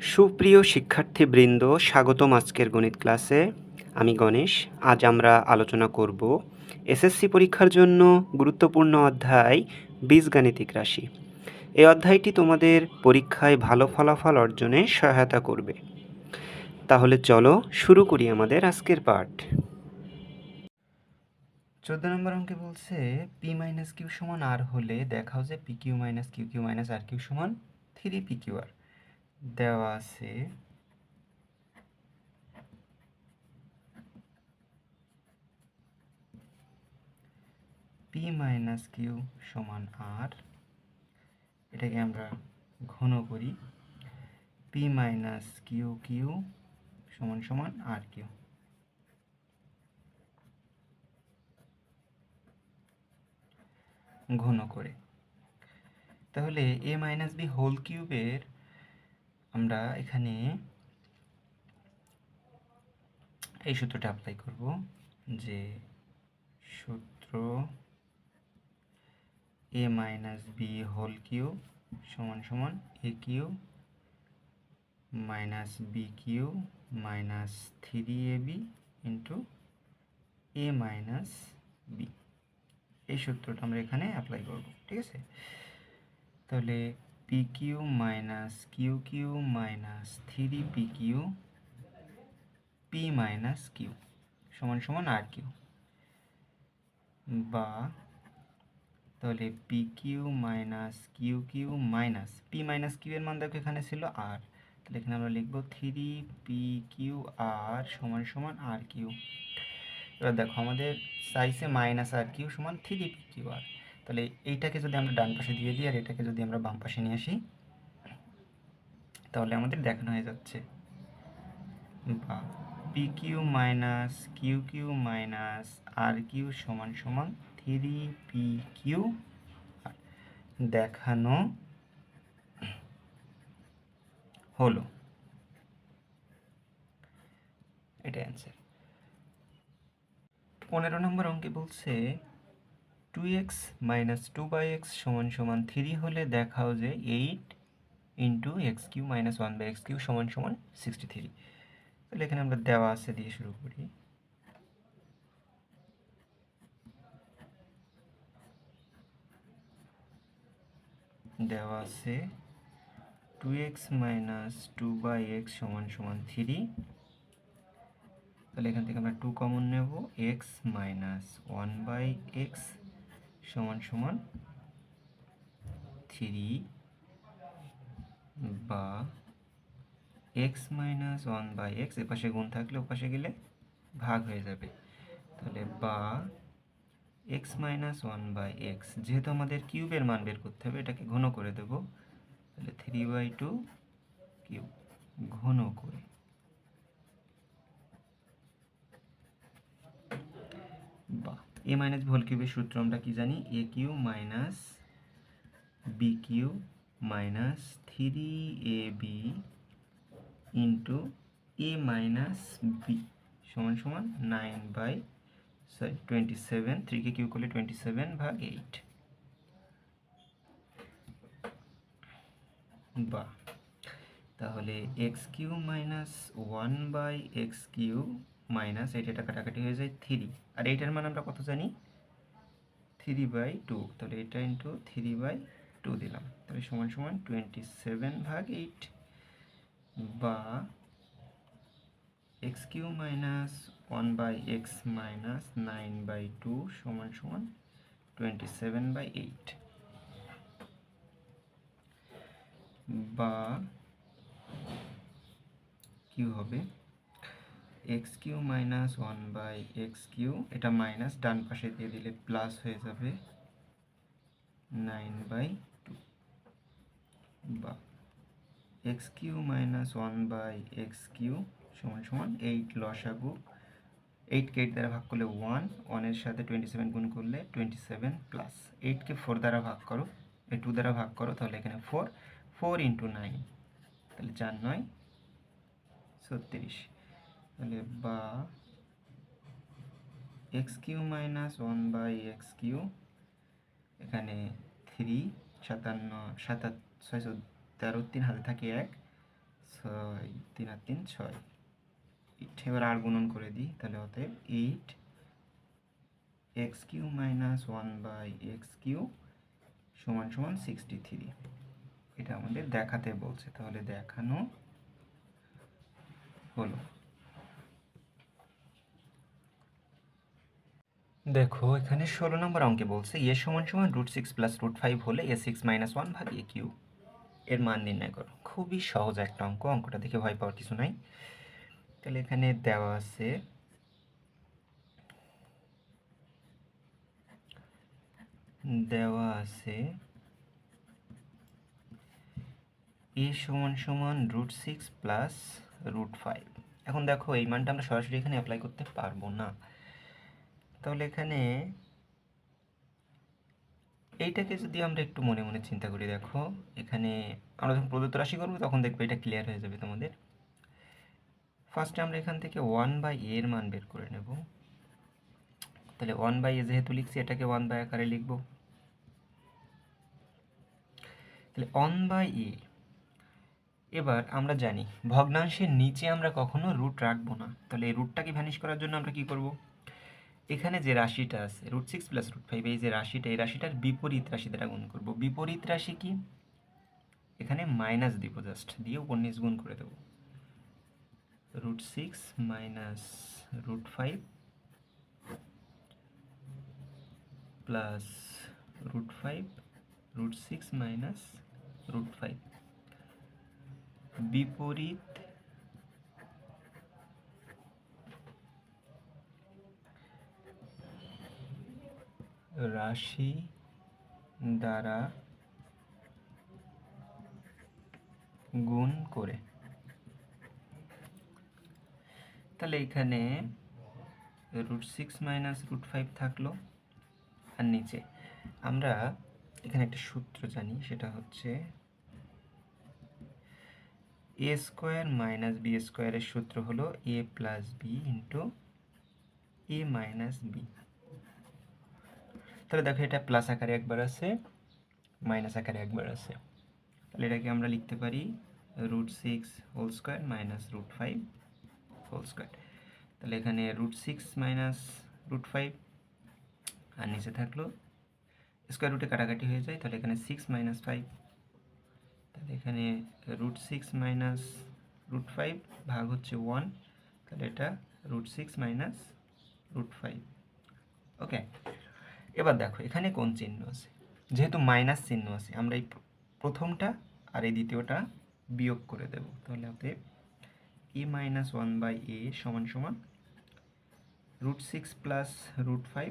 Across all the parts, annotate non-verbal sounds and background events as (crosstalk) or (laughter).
সুপ্রিয় শিক্ষার্থীবৃন্দ, স্বাগতম আজকের গণিত ক্লাসে। আমি গণেশ, আজ আমরা আলোচনা করব এসএসসি পরীক্ষার জন্য গুরুত্বপূর্ণ অধ্যায় বীজগাণিতিক রাশি। এই অধ্যায়টি তোমাদের পরীক্ষায় ভালো ফলাফল অর্জনে সহায়তা করবে। তাহলে চলো শুরু করি আমাদের আজকের পাঠ। চোদ্দ নম্বর অঙ্কে বলছে পি মাইনাস কিউ সমান আর হলে দেখাও যে P cube minus Q cube minus R cube সমান থ্রি পি কিউ আর দেওয়া আছে। পি মাইনাস কিউ সমান আর এটাকে আমরা ঘন করি। পি মাইনাস কিউ কিউ সমান সমান আর কিউ ঘন করে। তাহলে এ মাইনাস বি হোল কিউবের আমরা এখানে এই সূত্রটা অ্যাপ্লাই করব যে সূত্র A minus B whole cube সমান সমান A cube minus B cube minus three A B into A minus B এই সূত্রটা আমরা এখানে অ্যাপ্লাই করব, ঠিক আছে? তাহলে P cube minus Q cube minus three P Q P minus Q সমান সমান আর কিউ বা তাহলে P cube minus Q cube minus P minus Q এর মান দেখো এখানে ছিল আর তাহলে এখানে আমরা লিখব থ্রি পি কিউ আর সমান সমান আর কিউ এবার দেখো আমাদের সাইজে মাইনাস আর কিউ সমান থ্রি পি কিউ আর তাহলে এইটাকে যদি আমরা ডান পাশে দিয়ে দিই আর এটাকে যদি আমরা বাম পাশে নিয়ে আসি, তাহলে আমাদের দেখানো হয়ে যাচ্ছে। বা P cube minus Q cube minus R cube সমান সমান থ্রি পি কিউ দেখানো হলো। এটা অ্যান্সার পনেরো নম্বর অঙ্কে বলছে two X minus two by X সমান সমান থ্রি হলে দেখাও যে eight into X cube minus one by X cube সমান সমান সিক্সটি থ্রি তাহলে এখানে আমরা দেওয়া আছে দিয়ে শুরু করি। দেওয়া আছে two X minus two by X সমান সমান থ্রি তাহলে এখান থেকে আমরা টু কমন নেব X minus one by X সমান সমান থ্রি বা X minus one by X এপাশে গুণ থাকলে ওপাশে গেলে ভাগ হয়ে যাবে। তাহলে বা x minus one by x যেহেতু আমাদের কিউবের মান বের করতে হবে, এটাকে ঘন করে দেব। তাহলে থ্রি বাই টু কিউব ঘন করে। বা এ মাইনাস ভোল কিউবের সূত্র আমরা কি জানি? A cube minus b cube minus three a b into a minus b সমান সমান nine by sorry twenty seven থ্রিকে cube করলে টোয়েন্টি সেভেন ভাগ এইট বা তাহলে x cube minus one by x cube minus এটা কাটাকাটি হয়ে যায় থ্রি আর এইটার মান আমরা কত জানি? থ্রি বাই টু তাহলে এটা ইন্টু থ্রি বাই টু দিলাম। তাহলে সমান সমান টোয়েন্টি সেভেন ভাগ এইট বা x cube minus one by x minus nine by two সমান সমান টোয়েন্টি সেভেন বাই এইট বা কিউ হবে x cube minus one by x cube এটা মাইনাস ডান পাশে দিয়ে দিলে প্লাস হয়ে যাবে নাইন বাই টু। বা, x cube minus one by x cube সমান সমান এইট লসাগু। এইটকে এইট দ্বারা ভাগ করলে ওয়ান, ওয়ানের সাথে টোয়েন্টি সেভেন গুণ করলে টোয়েন্টি সেভেন প্লাস। এইটকে ফোর দ্বারা ভাগ করো, এই টু দ্বারা ভাগ করো, তাহলে এখানে ফোর ফোর ইন্টু নাইন, তাহলে চার নয়, ছত্রিশ। তাহলে বা x cube minus one by x cube এখানে থ্রি, সাতান্ন সাতাত ছয়শো তেরো তিন হাতে থাকে এক, ছয় তিন আর তিন ছয়। এবার আর গুণন করে দিই, তাহলে অতএব eight x cube minus one by x cube সমান সমান সিক্সটি থ্রি। এটা আমাদের দেখাতে বলছে, তাহলে দেখানো হলো। দেখো, এখানে ষোলো নম্বর অঙ্কে বলছে এ সমান সমান root six plus root five হলে এ সিক্স মাইনাস ওয়ান ভাগ এ কিউ এর মান নির্ণয় করো। খুবই সহজ একটা অঙ্ক, অঙ্কটা দেখে ভয় পাওয়ার কিছু নাই। তাহলে এখানে দেওয়া আছে দেওয়া আছে এ সমান সমান root six plus root five এখন দেখো, এই মানটা আমরা সরাসরি এখানে অ্যাপ্লাই করতে পারব না। তাহলে এখানে এইটাকে যদি আমরা একটু মনে মনে চিন্তা করি, দেখো, এখানে আমরা যখন প্রদত্ত রাশি করব, তখন দেখব এটা ক্লিয়ার হয়ে যাবে তোমাদের। ফার্স্টে আমরা এখান থেকে ওয়ান বাই এর মান বের করে নেব। তাহলে ওয়ান বাই এ যেহেতু লিখছি, এটাকে ওয়ান বাই আকারে লিখব। তাহলে ওয়ান বাই এ এবার আমরা জানি, ভগ্নাংশের নিচে আমরা কখনো রুট রাখব না। তাহলে এই রুটটাকে ভ্যানিশ করার জন্য আমরা কি করব? এখানে যে রাশিটা আছে root six plus root five এই যে রাশিটা, এই রাশিটার বিপরীত রাশি দ্বারা গুণ করব। বিপরীত রাশি কি? এখানে মাইনাস দিব জাস্ট দিয়ে নিচ গুণ করে দেবো। Root six minus root five plus root five root six minus root five বিপরীত রাশি দ্বারা গুণ করে। তাহলে এখানে root six minus root five থাকল। আর নিচে আমরা এখানে একটা সূত্র জানি, সেটা হচ্ছে এ স্কোয়ার মাইনাস বি স্কোয়ারের সূত্র হলো a plus b into a minus b তাহলে দেখো এটা প্লাস আকারে একবার আছে মাইনাস আকারে একবার আছে। তাহলে এটাকে আমরা লিখতে পারি root six whole square minus root five whole square তাহলে এখানে root six minus root five আর নিচে থাকল স্কোয়ার রুটে কাটাকাটি হয়ে যায়, তাহলে এখানে সিক্স মাইনাস ফাইভ তাহলে এখানে root six minus root five ভাগ হচ্ছে ওয়ান তাহলে এটা root six minus root five okay এবার দেখো, এখানে কোন চিহ্ন আছে? যেহেতু মাইনাস চিহ্ন আছে, আমরা এই প্রথমটা আর এই দ্বিতীয়টা বিয়োগ করে দেব। তাহলে অতএব a minus one by a সমান সমান root six plus root five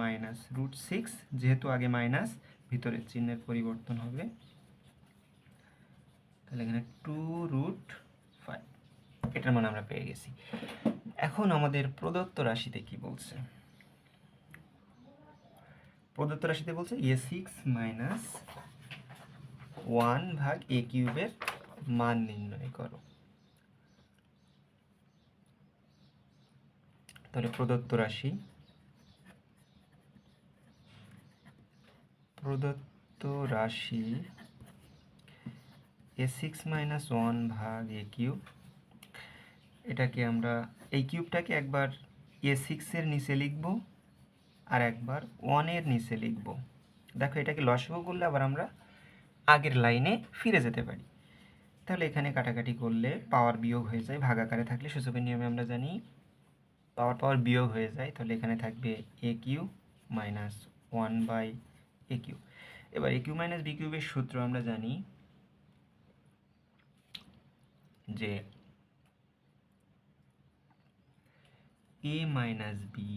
minus root six, যেহেতু আগে মাইনাস, ভিতরের চিহ্নের পরিবর্তন হবে তাহলে এখানে টু রুট ফাইভ। এটার মানে আমরা পেয়ে গেছি। এখন আমাদের প্রদত্ত রাশিতে কি বলছে? প্রদত্ত রাশিতে বলছে এ সিক্স মাইনাস ওয়ান ভাগ এ কিউবের মান নির্ণয় করো। তাহলে প্রদত্ত রাশি প্রদত্ত রাশি এ সিক্স মাইনাস ওয়ান ভাগ এ কিউব, এটাকে আমরা, এই কিউবটাকে একবার এ সিক্সের নিচে লিখব। আর একবার ওয়ানের নিচে লিখব। দেখো এটাকে লসগো করলে আবার আমরা আগের লাইনে ফিরে যেতে পারি। তাহলে এখানে কাটাকাটি করলে পাওয়ার বিয়োগ হয়ে যায় ভাগাকারে থাকলে সূচকের নিয়মে আমরা জানি পাওয়ার পাওয়ার বিয়োগ হয়ে যায়। তাহলে এখানে থাকবে a cube minus one by a cube এবার এ কিউ মাইনাস বি কিউবের সূত্র আমরা জানি যে a minus b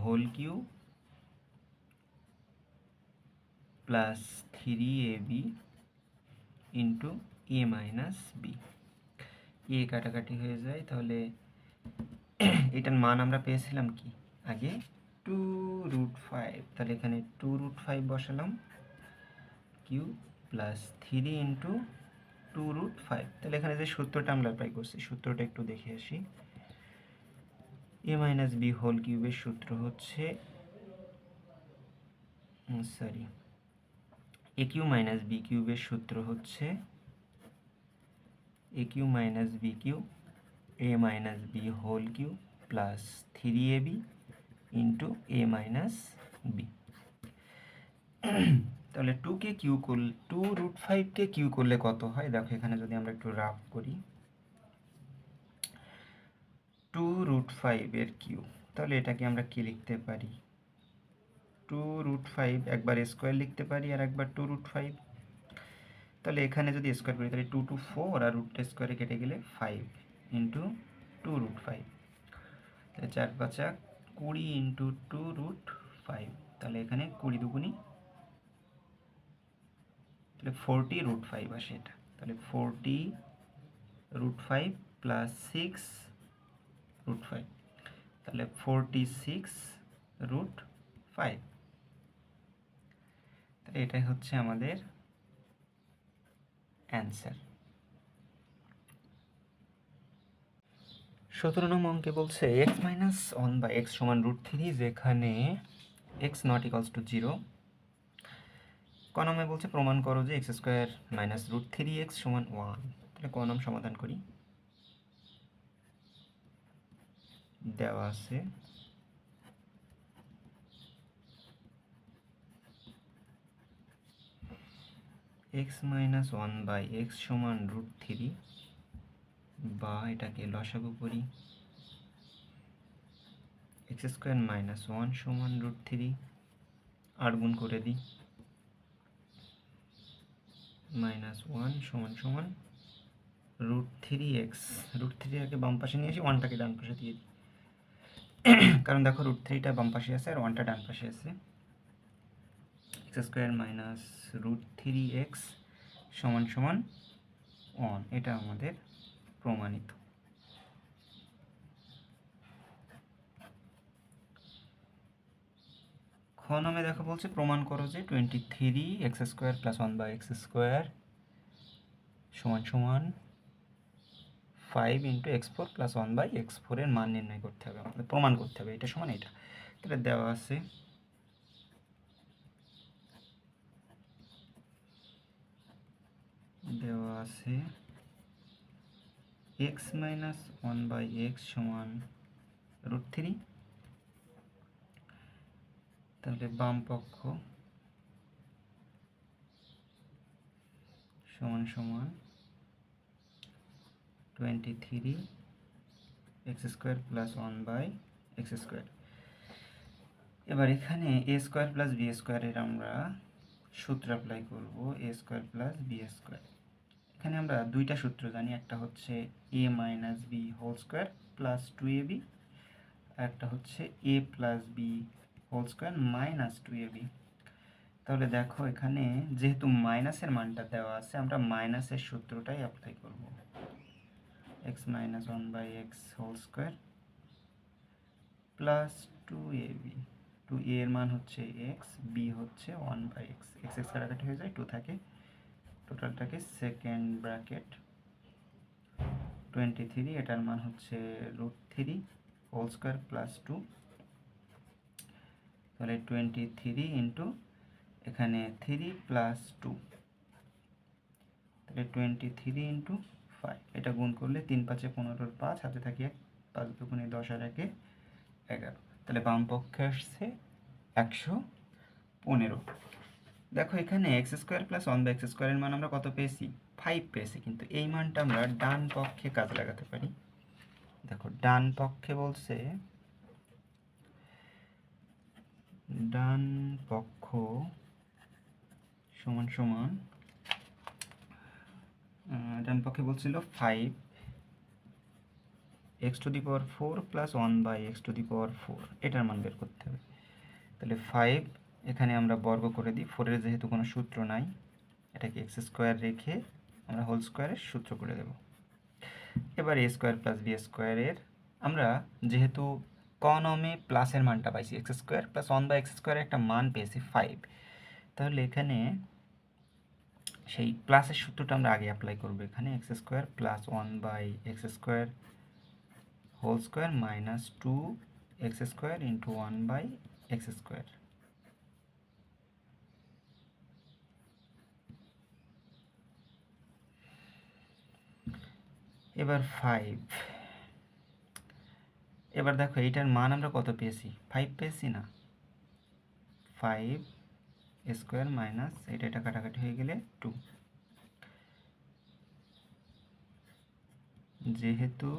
whole cube plus three a b into a minus b a কাটাকাটি হয়ে যায়, তাহলে (coughs) এটার মান আমরা পেয়েছিলাম কি? আগে টু রুট ফাইভ তাহলে এখানে টু রুট ফাইভ বসালাম cube plus three into two root five তাহলে এখানে যে সূত্রটা আমরা অ্যাপ্লাই করছি, সূত্রটা একটু দেখে আসি। এ মাইনাস বি হোল কিউবের সূত্র হচ্ছে sorry a cube minus b কিউবের সূত্র হচ্ছে a cube minus b cube a minus b whole cube plus three a b into a minus b তাহলে টুকে কিউ করলে টু রুট ফাইভকে কিউ করলে কত হয়? দেখো এখানে যদি আমরা একটু রাফ করি টু রুট ফাইভের কিউ তাহলে এটাকে আমরা কি লিখতে পারি? টু রুট ফাইভ একবার স্কোয়ার লিখতে পারি আর একবার টু রুট ফাইভ তাহলে এখানে যদি স্কোয়ার করি, তাহলে টু টু ফোর আর রুট স্কোয়ারে কেটে গেলে five into two root five তাহলে চার পাঁচা কুড়ি ইন্টু টু রুট ফাইভ তাহলে এখানে কুড়ি দুগুনি তাহলে ফোরটি রুট ফাইভ আসে এটা। তাহলে forty root five plus six root five তাহলে ফোরটি সিক্স রুট ফাইভ তাহলে এটাই হচ্ছে আমাদের অ্যান্সার সতেরো নম্বর অঙ্কে বলছে এক্স মাইনাস ওয়ান বা এক্স সমান রুট থ্রি যেখানে এক্স নট টু জিরো কনমে বলছে প্রমাণ করো যে x square minus root three x সমান ওয়ান তাহলে কনম সমাধান করি। দেওয়া আছে। X minus one by x সমান রুট থ্রি বা এটাকে লসাগু করি। এক্স স্কোয়ার মাইনাস ওয়ান সমান রুট থ্রি আট গুণ করে দিই। মাইনাস ওয়ান সমান সমান root three x root three আগে বাম পাশে নিয়ে আসি ওয়ানটাকে ডান পাশে দিয়ে দিই। কারণ দেখো রুট থ্রিটা বাম পাশে আছে আর ওয়ানটা ডান পাশে আছে। X square minus root three x সমান সমান ওয়ান এটা আমাদের প্রমাণিত। খ নামে দেখো বলছে, প্রমাণ করো যে twenty three x square plus one by x square সমান সমান five into x four plus one by x ফোরের মান নির্ণয় করতে হবে আমাদের, প্রমাণ করতে হবে, এটা সমান এটা। তাহলে দেওয়া আছে দেওয়া আছে x minus one by x সমান রুট থ্রি তাহলে বাম পক্ষ সমান সমান twenty three x square plus one by x square এবার এখানে এ স্কোয়ার প্লাস বি স্কোয়ারের আমরা সূত্র অ্যাপ্লাই করব a square plus b square এখানে আমরা দুইটা সূত্র জানি, একটা হচ্ছে a minus b whole square plus two a b একটা হচ্ছে a plus b whole square minus two a b তাহলে দেখো এখানে যেহেতু মাইনাসের মানটা দেওয়া আছে, আমরা মাইনাসের সূত্রটাই অ্যাপ্লাই করব। By x whole square plus two a b two a এর মান হচ্ছে এক্স বি হচ্ছে one by x x x কাটাকাটি হয়ে যায় টু থাকে। টোটালটাকে সেকেন্ড ব্র্যাকেট টোয়েন্টি থ্রি এটার মান হচ্ছে root three whole square plus two তাহলে টোয়েন্টি থ্রি ইন্টু এখানে থ্রি প্লাস টু তাহলে টোয়েন্টি থ্রি ইন্টু ফাইভ এটা গুণ করলে তিন পাঁচে পনেরোর পাঁচ, হাতে থাকি এক, পাঁচ দুগুণে দশ আর একে এগারো। তাহলে বাম পক্ষে আসছে একশো পনেরো। দেখো এখানে x square plus one by x স্কোয়ারের মান আমরা কত পেয়েছি? ফাইভ পেয়েছি, কিন্তু এই মানটা আমরা ডান পক্ষে কাজে লাগাতে পারি। দেখো, ডান পক্ষে বলছে, ডান পক্ষ সমান সমান ডান পক্ষে বলছিল five x two the power four plus one by x two the power four এটার মান বের করতে হবে। তাহলে ফাইভ এখানে আমরা বর্গ করে দিই ফোরের যেহেতু কোনো সূত্র নাই, এটাকে এক্স স্কোয়ার রেখে আমরা হোল স্কোয়ারের সূত্র করে দেব। এবার এ স্কোয়ার প্লাস বি স্কোয়ারের আমরা যেহেতু কনমে প্লাসের মানটা পাইছি x square plus one by x স্কোয়ারের একটা মান পেয়েছি ফাইভ তাহলে এখানে সেই প্লাসের সূত্রটা আমরা আগে অ্যাপ্লাই করব এখানে x square plus one by x square whole square minus two x square into one by x square এবার ফাইভ এবার দেখো এইটার মান আমরা কত পেয়েছি? ফাইভ পেয়েছি না। ফাইভ স্কোয়ার মাইনাস এটা এটা কাটাকাটি হয়ে গেলে টু যেহেতু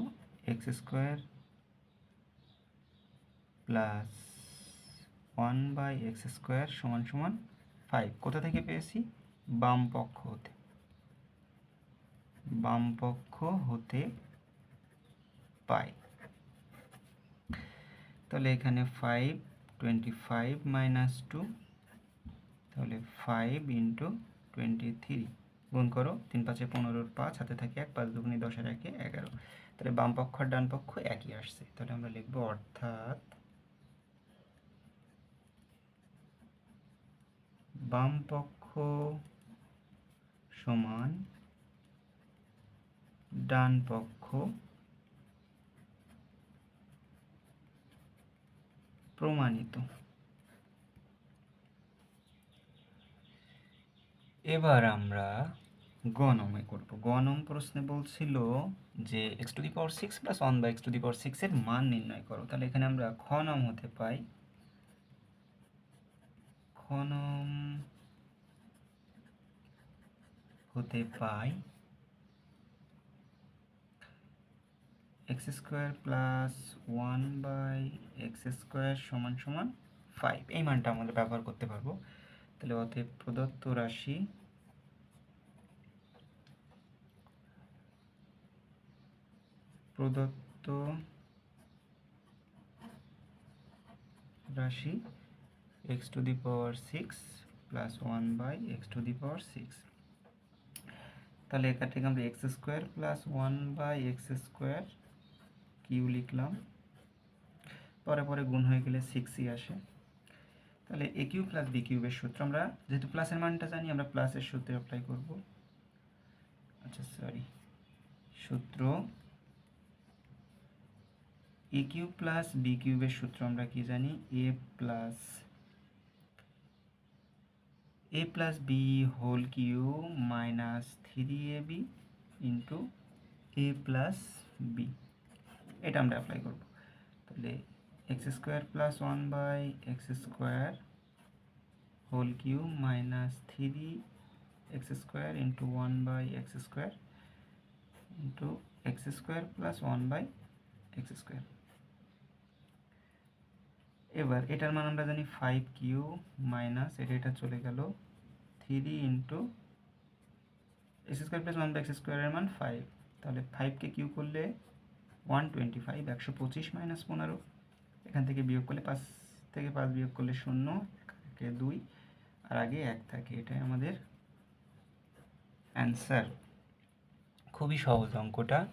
x square plus one by x square সমান সমান ফাইভ কোথা থেকে পেয়েছি? বাম পক্ষ হতে। বাম পক্ষ হতে পাই। তাহলে এখানে five twenty five minus two তাহলে ফাইভ ইন্টু টোয়েন্টি থ্রি গুণ করো তিন পাঁচে পনেরোর পাঁচ, হাতে থাকে এক, পাঁচ দুগুণে দশের একে এগারো। তাহলে বাম পক্ষ আর ডান পক্ষ একই আসছে। তাহলে আমরা লিখব অর্থাৎ বাম পক্ষ সমান ডান পক্ষ প্রমাণিত। এবার আমরা গণমে করব। গণম প্রশ্নে বলছিল যে x two the power six plus one by x two the power সিক্সের মান নির্ণয় করো। তাহলে এখানে আমরা খ নম হতে পাই। খ নম হতে পাই x square plus one by x square সমান সমান ফাইভ এই মানটা আমাদের ব্যবহার করতে পারব। তাহলে অতএব প্রদত্ত রাশি প্রদত্ত রাশি x two the power six plus one by x two the power six তাহলে এখান থেকে আমরা x square plus one by x square cube লিখলাম। পরে পরে গুণ হয়ে গেলে সিক্সই আসে। তাহলে এ কিউ প্লাস বি কিউবের সূত্র আমরা যেহেতু প্লাসের মানটা জানি, আমরা প্লাসের সূত্রে অ্যাপ্লাই করব। আচ্ছা সরি সূত্র এ কিউ প্লাস বি কিউবের সূত্র আমরা কি জানি? A plus a plus b whole cube minus three a b into a plus b এটা আমরা অ্যাপ্লাই করব। তাহলে x square plus one by x square whole cube minus three x square into one by x square into x square plus one by x square এবার এটার মান আমরা জানি five Q minus এটা এটা চলে গেল three into X square plus one by X স্কোয়ারের মান ফাইভ তাহলে ফাইভকে কিউ করলে ওয়ান টোয়েন্টি ফাইভ একশো পঁচিশ মাইনাস পনেরো। এখান থেকে বিয়োগ করলে পাঁচ থেকে পাঁচ বিয়োগ করলে শূন্য থেকে দুই, আর আগে এক থাকে। এটাই আমাদের অ্যান্সার খুবই সহজ অঙ্কটা।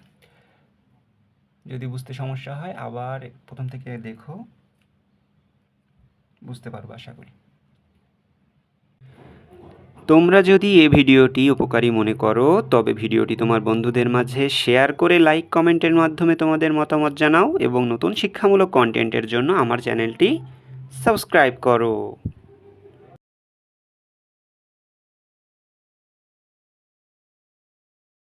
যদি বুঝতে সমস্যা হয়, আবার প্রথম থেকে দেখো। বুঝতে পারব, আশা করি। তোমরা যদি এ ভিডিওটি উপকারী মনে করো, তবে ভিডিওটি তোমার বন্ধুদের মাঝে শেয়ার করে লাইক, কমেন্টের মাধ্যমে তোমাদের মতামত জানাও এবং নতুন শিক্ষামূলক কন্টেন্টের জন্য আমার চ্যানেলটি সাবস্ক্রাইব করো।